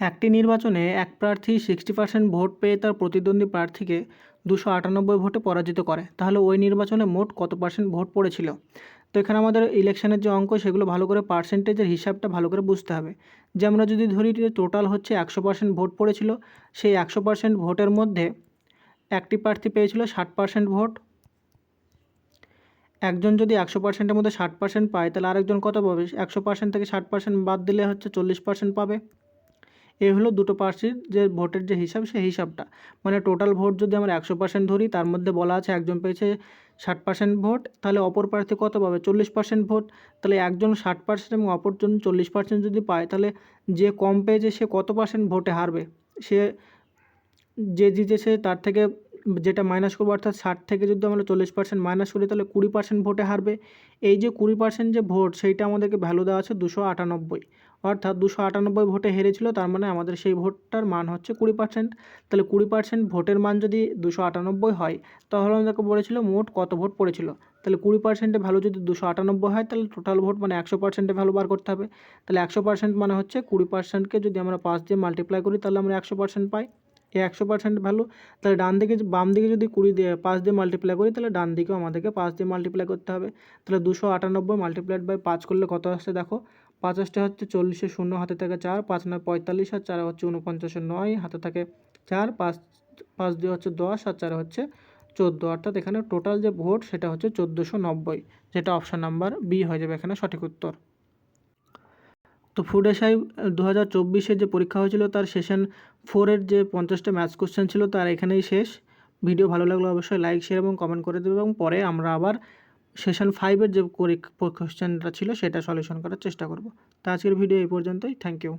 একটি নির্বাচনে এক প্রার্থী সিক্সটি পার্সেন্ট ভোট পেয়ে তার প্রতিদ্বন্দ্বী প্রার্থীকে দুশো আটানব্বই ভোটে পরাজিত করে। তাহলে ওই নির্বাচনে মোট কত পার্সেন্ট ভোট পড়েছিল? তো এখানে আমাদের ইলেকশনের যে অঙ্ক, সেগুলো ভালো করে পার্সেন্টেজের হিসাবটা ভালো করে বুঝতে হবে। যে আমরা যদি ধরি যে টোটাল হচ্ছে একশো পার্সেন্ট ভোট পড়েছিল, সেই একশো পার্সেন্ট ভোটের মধ্যে একটি প্রার্থী পেয়েছিল ষাট পার্সেন্ট ভোট। একজন যদি একশো পার্সেন্টের মধ্যে ষাট পার্সেন্ট পায়, তাহলে আরেকজন কত পাবে? একশো পার্সেন্ট থেকে ষাট পার্সেন্ট বাদ দিলে হচ্ছে চল্লিশ পার্সেন্ট পাবে। এই হলো দুটো প্রার্থীর যে ভোটের যে হিসাব, সেই হিসাবটা। মানে টোটাল ভোট যদি আমরা একশো পার্সেন্ট ধরি, তার মধ্যে বলা আছে একজন পেয়েছে ষাট পার্সেন্ট ভোট, তাহলে অপর প্রার্থী কত পাবে? চল্লিশ পার্সেন্ট ভোট। তাহলে একজন ষাট পার্সেন্ট এবং অপরজন চল্লিশ পার্সেন্ট যদি পায়, তাহলে যে কম পেয়েছে সে কত পার্সেন্ট ভোটে হারবে? সে যে জিতেছে, তার থেকে যেটা মাইনাস করব, অর্থাৎ ষাট থেকে যদি আমরা চল্লিশ পার্সেন্ট মাইনাস করি, তাহলে কুড়ি পার্সেন্ট ভোটে হারবে। এই যে কুড়ি পার্সেন্ট যে ভোট, সেইটা আমাদেরকে ভ্যালু দেওয়া আছে দুশো আটানব্বই। অর্থাৎ দুশো আটানব্বই ভোটে হেরেছিল, তার মানে আমাদের সেই ভোটটার মান হচ্ছে কুড়ি পার্সেন্ট তাহলে কুড়ি পার্সেন্ট ভোটের মান যদি দুশো আটানব্বই হয়, তাহলে আমাদেরকে বলেছিল মোট কত ভোট পড়েছিল? তাহলে কুড়ি পার্সেন্টের ভ্যালু যদি দুশো আটানব্বই হয়, তাহলে টোটাল ভোট মানে একশো পার্সেন্টের ভ্যালু বার করতে হবে। তাহলে একশো পার্সেন্ট মানে হচ্ছে কুড়ি পার্সেন্টকে যদি আমরা পাঁচ দিয়ে মাল্টিপ্লাই করি, তাহলে আমরা একশো পার্সেন্ট পাই। এই একশো পার্সেন্ট ভ্যালু তাহলে ডান দিকে বাম দিকে যদি কুড়ি দিয়ে, পাঁচ দিয়ে মাল্টিপ্লাই করি, তাহলে ডান দিকেও আমাদেরকে পাঁচ দিয়ে মাল্টিপ্লাই করতে হবে। তাহলে দুশো আটানব্বই মাল্টিপ্লাইড বাই পাঁচ করলে কত আসছে দেখো? পাঁচাশটা হচ্ছে চল্লিশে শূন্য, হাতে থাকে চার, পাঁচ নয় পঁয়তাল্লিশ, আর চার হচ্ছে উনপঞ্চাশে নয়, হাতে থাকে চার, পাঁচ পাঁচ দিয়ে হচ্ছে দশ, আর চার হচ্ছে চোদ্দ। অর্থাৎ এখানে টোটাল যে ভোট, সেটা হচ্ছে চোদ্দোশো নব্বই, যেটা অপশান নাম্বার বি হয়ে যাবে এখানে সঠিক উত্তর। তো ফুড দু হাজার চব্বিশের যে পরীক্ষা হয়েছিল, তার সেশন ফোরের যে পঞ্চাশটা ম্যাথ কোশ্চেন ছিল তার এখানেই শেষ। ভিডিও ভালো লাগলে অবশ্যই লাইক শেয়ার এবং কমেন্ট করে দেবে এবং পরে আমরা আবার সেশন ফাইভের যে কোশ্চেনটা ছিল সেটা সলিউশন করার চেষ্টা করব। তো আজকের ভিডিও এই পর্যন্তই। Thank you